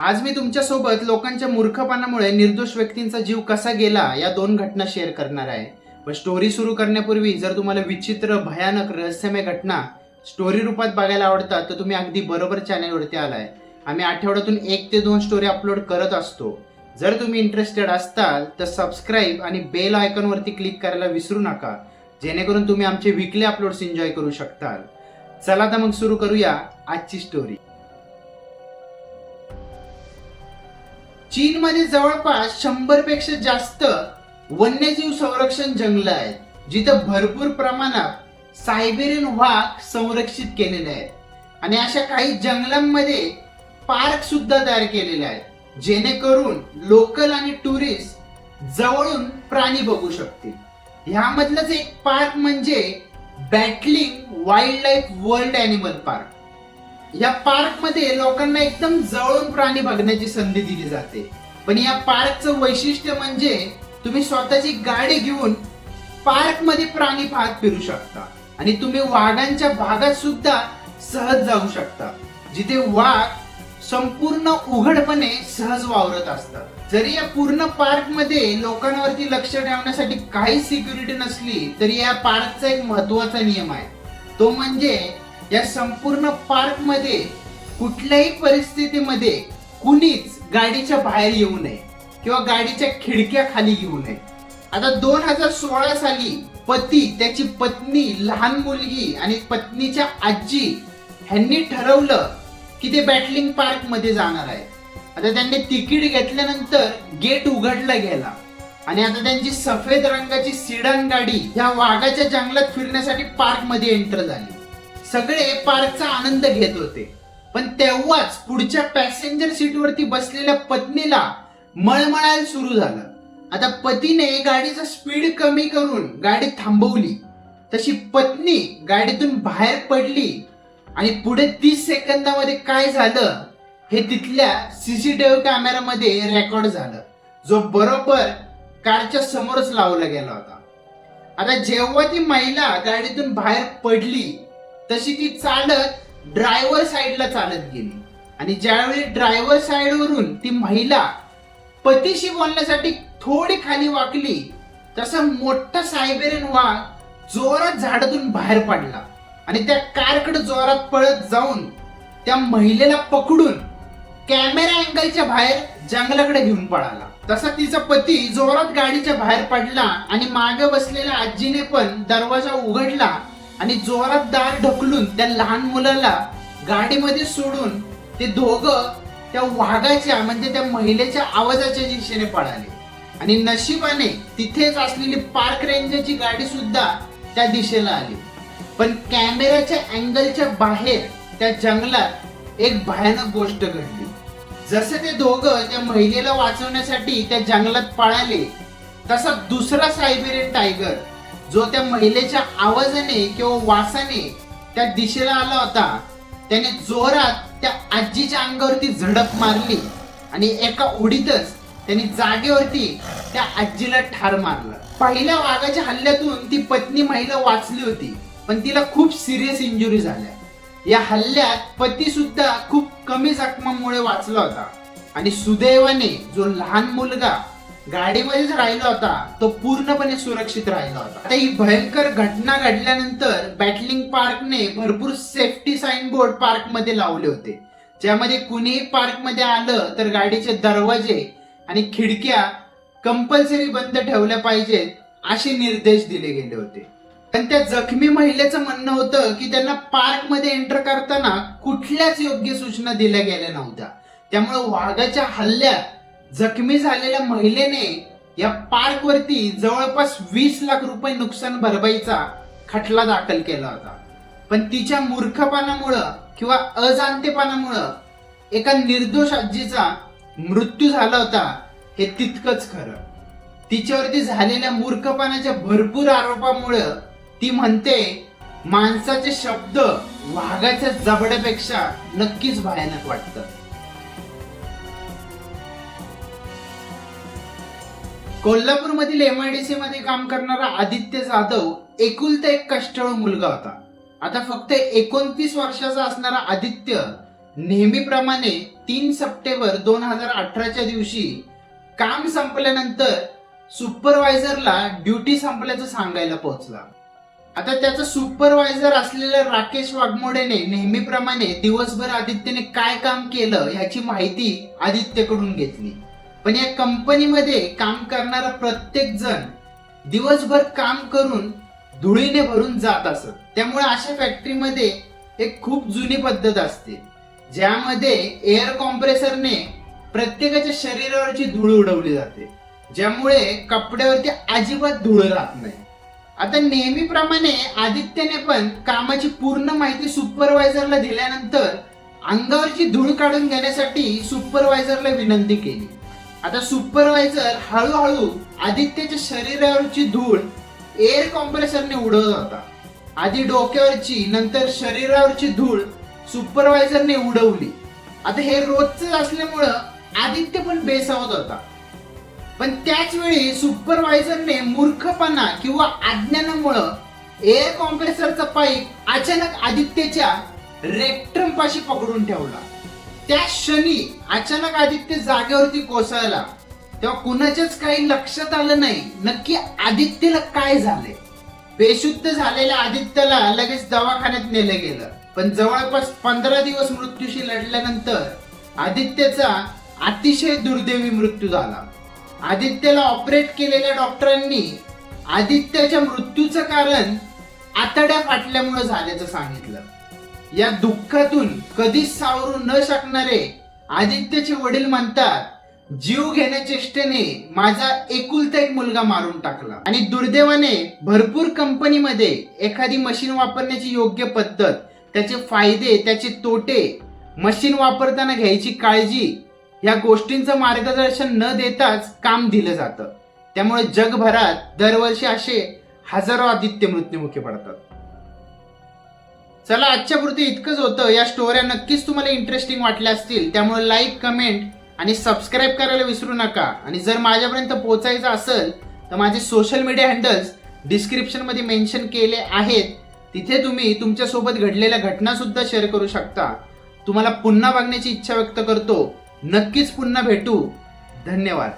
आज मी तुमच्यासोबत लोकांच्या मूर्खपणामुळे निर्दोष व्यक्तींचा जीव कसा गेला या दोन घटना शेअर करणार आहे. पण स्टोरी सुरू करण्यापूर्वी जर तुम्हाला विचित्र भयानक रहस्यमय घटना स्टोरी रूपात बघायला आवडतात तर तुम्ही अगदी बरोबर चॅनलवरती आलाय. आम्ही आठवड्यातून एक ते दोन स्टोरी अपलोड करत असतो. जर तुम्ही इंटरेस्टेड असताल तर सबस्क्राईब आणि बेल आयकॉनवरती क्लिक करायला विसरू नका जेणेकरून तुम्ही आमचे विकली अपलोड्स एन्जॉय करू शकताल. चला तर मग सुरू करूया आजची स्टोरी चीनमध्ये जवळपास शंभरपेक्षा जास्त वन्यजीव संरक्षण जंगल आहेत जिथं भरपूर प्रमाणात सायबेरियन वाघ संरक्षित केलेले आहेत. आणि अशा काही जंगलांमध्ये पार्क सुद्धा तयार केलेले आहेत जेणेकरून लोकल आणि टुरिस्ट जवळून प्राणी बघू शकतील. ह्यामधलंच एक पार्क म्हणजे battling wildlife world animal park. या पार्कमध्ये लोकांना एकदम जवळून प्राणी बघण्याची संधी दिली जाते. पण या पार्कचं वैशिष्ट्य म्हणजे तुम्ही स्वतःची गाडी घेऊन पार्कमध्ये प्राणी पाहत फिरू शकता. आणि तुम्ही वाघांच्या भागात सुद्धा सहज जाऊ शकता. जिथे वाघ संपूर्ण उघडपणे सहज वावरत असतात. जरी या पूर्ण पार्कमध्ये लोकांवरती लक्ष ठेवण्यासाठी काही सिक्युरिटी नसली तरी या पार्कचा एक महत्त्वाचा नियम आहे. तो म्हणजे या संपूर्ण पार्कमध्ये कुठल्याही परिस्थितीमध्ये कुणीच गाडीच्या बाहेर येऊ नये किंवा गाडीच्या खिडक्या खाली येऊ नये. आता दोन हजार सोळा साली पती त्याची पत्नी लहान मुलगी आणि पत्नीच्या आजी ह्यांनी ठरवलं की ते बॅटलिंग पार्कमध्ये जाणार आहे आता त्यांनी तिकीट घेतल्यानंतर गेट उघडला गेला. आणि आता त्यांची सफेद रंगाची सिडन गाडी ह्या वाघाच्या जंगलात फिरण्यासाठी पार्कमध्ये एंटर झाली. सगळे पार्कचा आनंद घेत होते. पण तेव्हाच पुढच्या पॅसेंजर सीटवरती बसलेल्या पत्नीला मळमळायला सुरू झालं. आता पतीने गाडीचा स्पीड कमी करून गाडी थांबवली. तशी पत्नी गाडीतून बाहेर पडली आणि पुढे तीस सेकंदामध्ये काय झालं हे तिथल्या सीसीटीव्ही कॅमेरामध्ये रेकॉर्ड झालं. जो बरोबर कारच्या समोरच लावला गेला होता. आता जेव्हा ती महिला गाडीतून बाहेर पडली तशी ती चालत ड्रायव्हर साईडला चालत गेली. आणि ज्यावेळी ड्रायव्हर साईडवरून ती महिला पतीशी बोलण्यासाठी थोडी खाली वाकली तसा मोठा सायबेरियन वाघ जोरात झाडातून बाहेर पडला. आणि त्या कारकडे जोरात पळत जाऊन त्या महिलेला पकडून कॅमेरा अँगलच्या बाहेर जंगलाकडे घेऊन पळाला. तसा तिचा पती जोरात गाडीच्या बाहेर पडला आणि मागे बसलेल्या आजीने पण दरवाजा उघडला आणि जोरात दार ढकलून त्या लहान मुलाला गाडीमध्ये सोडून ते दोघं त्या वाघाच्या म्हणजे त्या महिलेच्या आवाजाच्या दिशेने पळाले. आणि नशिबाने तिथेच असलेली पार्क रेंजरची गाडी सुद्धा त्या दिशेला आली. पण कॅमेऱ्याच्या अँगलच्या बाहेर त्या जंगलात एक भयानक गोष्ट घडली. जसं ते दोघं त्या महिलेला वाचवण्यासाठी त्या जंगलात पळाले तसा दुसरा सायबेरियन टायगर जो त्या महिलेच्या आवाजाने किंवा वासाने त्या दिशेला आला होता त्याने जोरात त्या आजीच्या अंगावरती झडप मारली आणि एका उडीतच त्यांनी जागेवरती त्या आजीला ठार मारलं. पहिल्या वाघाच्या हल्ल्यातून ती पत्नी महिला वाचली होती पण तिला खूप सिरियस इंजुरी झाल्या. या हल्ल्यात पती सुद्धा खूप कमी जखमामुळे वाचला होता आणि सुदैवाने जो लहान मुलगा गाडीमध्येच राहिला होता तो पूर्णपणे सुरक्षित राहिला होता. आता ही भयंकर घटना घडल्यानंतर बॅटलिंग पार्कने भरपूर सेफ्टी साईन बोर्ड पार्कमध्ये लावले होते. ज्यामध्ये कुणीही पार्कमध्ये आलं तर गाडीचे दरवाजे आणि खिडक्या कंपल्सरी बंद ठेवल्या पाहिजेत असे निर्देश दिले गेले होते. पण त्या जखमी महिलेचं म्हणणं होतं की त्यांना पार्कमध्ये एंटर करताना कुठल्याच योग्य सूचना दिल्या गेल्या नव्हत्या. त्यामुळे वाघाच्या हल्ल्यात जखमी झालेल्या महिलेने या पार्क वरती जवळपास वीस लाख रुपये नुकसान भरपाईचा खटला दाखल केला होता. पण तिच्या मूर्खपणामुळं किंवा अजाणतेपणामुळं एका निर्दोष आजीचा मृत्यू झाला होता हे तितकंच खरं. तिच्यावरती झालेल्या मूर्खपणाच्या भरपूर आरोपामुळं ती म्हणते माणसाचे शब्द वाघाच्या जबड्यापेक्षा नक्कीच भयानक वाटतं. कोल्हापूर मधील एमआयडीसी मध्ये काम करणारा आदित्य जाधव एकुलता एक कष्टाळू मुलगा होता. आता फक्त एकोणतीस वर्षाचा असणारा आदित्य नेहमीप्रमाणे तीन सप्टेंबर दोन हजार अठराच्या दिवशी काम संपल्यानंतर सुपरवायझरला ड्युटी संपल्याचं सांगायला पोहोचला. आता त्याचा सुपरवायझर असलेल्या राकेश वाघमोडेने नेहमीप्रमाणे दिवसभर आदित्यने काय काम केलं ह्याची माहिती आदित्यकडून घेतली. पण या कंपनीमध्ये काम करणारा प्रत्येक जण दिवसभर काम करून धुळीने भरून जात असत. त्यामुळे अशा फॅक्टरीमध्ये एक खूप जुनी पद्धत असते. ज्यामध्ये एअर कॉम्प्रेसरने प्रत्येकाच्या शरीरावरची धूळ उडवली जाते. ज्यामुळे कपड्यावरती अजिबात धूळ राहत नाही. आता नेहमीप्रमाणे आदित्यने पण कामाची पूर्ण माहिती सुपरवायझरला दिल्यानंतर अंगावरची धूळ काढून घेण्यासाठी सुपरवायझरला विनंती केली. आता सुपरवायझर हळूहळू आदित्यच्या शरीरावरची धूळ एअर कॉम्प्रेसरने उडवत होता. आधी डोक्यावरची नंतर शरीरावरची धूळ सुपरवायझरने उडवली. आता हे रोजच असल्यामुळं आदित्य पण बेसावत होता. पण त्याच वेळी सुपरवायझरने मूर्खपणा किंवा अज्ञानामुळं एअर कॉम्प्रेसरचा पाईप अचानक आदित्यच्या रेक्ट्रम पाशी पकडून ठेवला. त्या क्षणी अचानक आदित्य जागेवरती कोसळला. तेव्हा कुणाच्याच काही लक्षात आलं नाही. नक्की आदित्यला काय झाले बेशुद्ध झालेल्या आदित्यला लगेच दवाखान्यात नेलं गेलं. पण जवळपास पंधरा दिवस मृत्यूशी लढल्यानंतर आदित्यचा अतिशय दुर्दैवी मृत्यू झाला. आदित्यला ऑपरेट केलेल्या डॉक्टरांनी आदित्यच्या मृत्यूचं कारण आतड्या फाटल्यामुळे झाल्याचं सांगितलं. या दुःखातून कधीच सावरू न शकणारे आदित्यचे वडील म्हणतात जीव घेण्या चेष्टेने माझा एकुलता एक मुलगा मारून टाकला. आणि दुर्दैवाने भरपूर कंपनीमध्ये एखादी मशीन वापरण्याची योग्य पद्धत त्याचे फायदे त्याचे तोटे मशीन वापरताना घ्यायची काळजी या गोष्टींचं मार्गदर्शन न देताच काम दिलं जातं. त्यामुळे जगभरात दरवर्षी असे हजारो आदित्य मृत्युमुखी पडतात. चला आजच्या पुरती इतकंच होतं. या स्टोऱ्या नक्कीच तुम्हाला इंटरेस्टिंग वाटल्या असतील. त्यामुळे लाईक कमेंट आणि सबस्क्राईब करायला विसरू नका. आणि जर माझ्यापर्यंत पोहोचायचं असेल तर माझे सोशल मीडिया हँडल्स डिस्क्रिप्शनमध्ये मेन्शन केले आहेत. तिथे तुम्ही तुमच्यासोबत घडलेल्या घटनासुद्धा शेअर करू शकता. तुम्हाला पुन्हा बघण्याची इच्छा व्यक्त करतो. नक्कीच पुन्हा भेटू. धन्यवाद.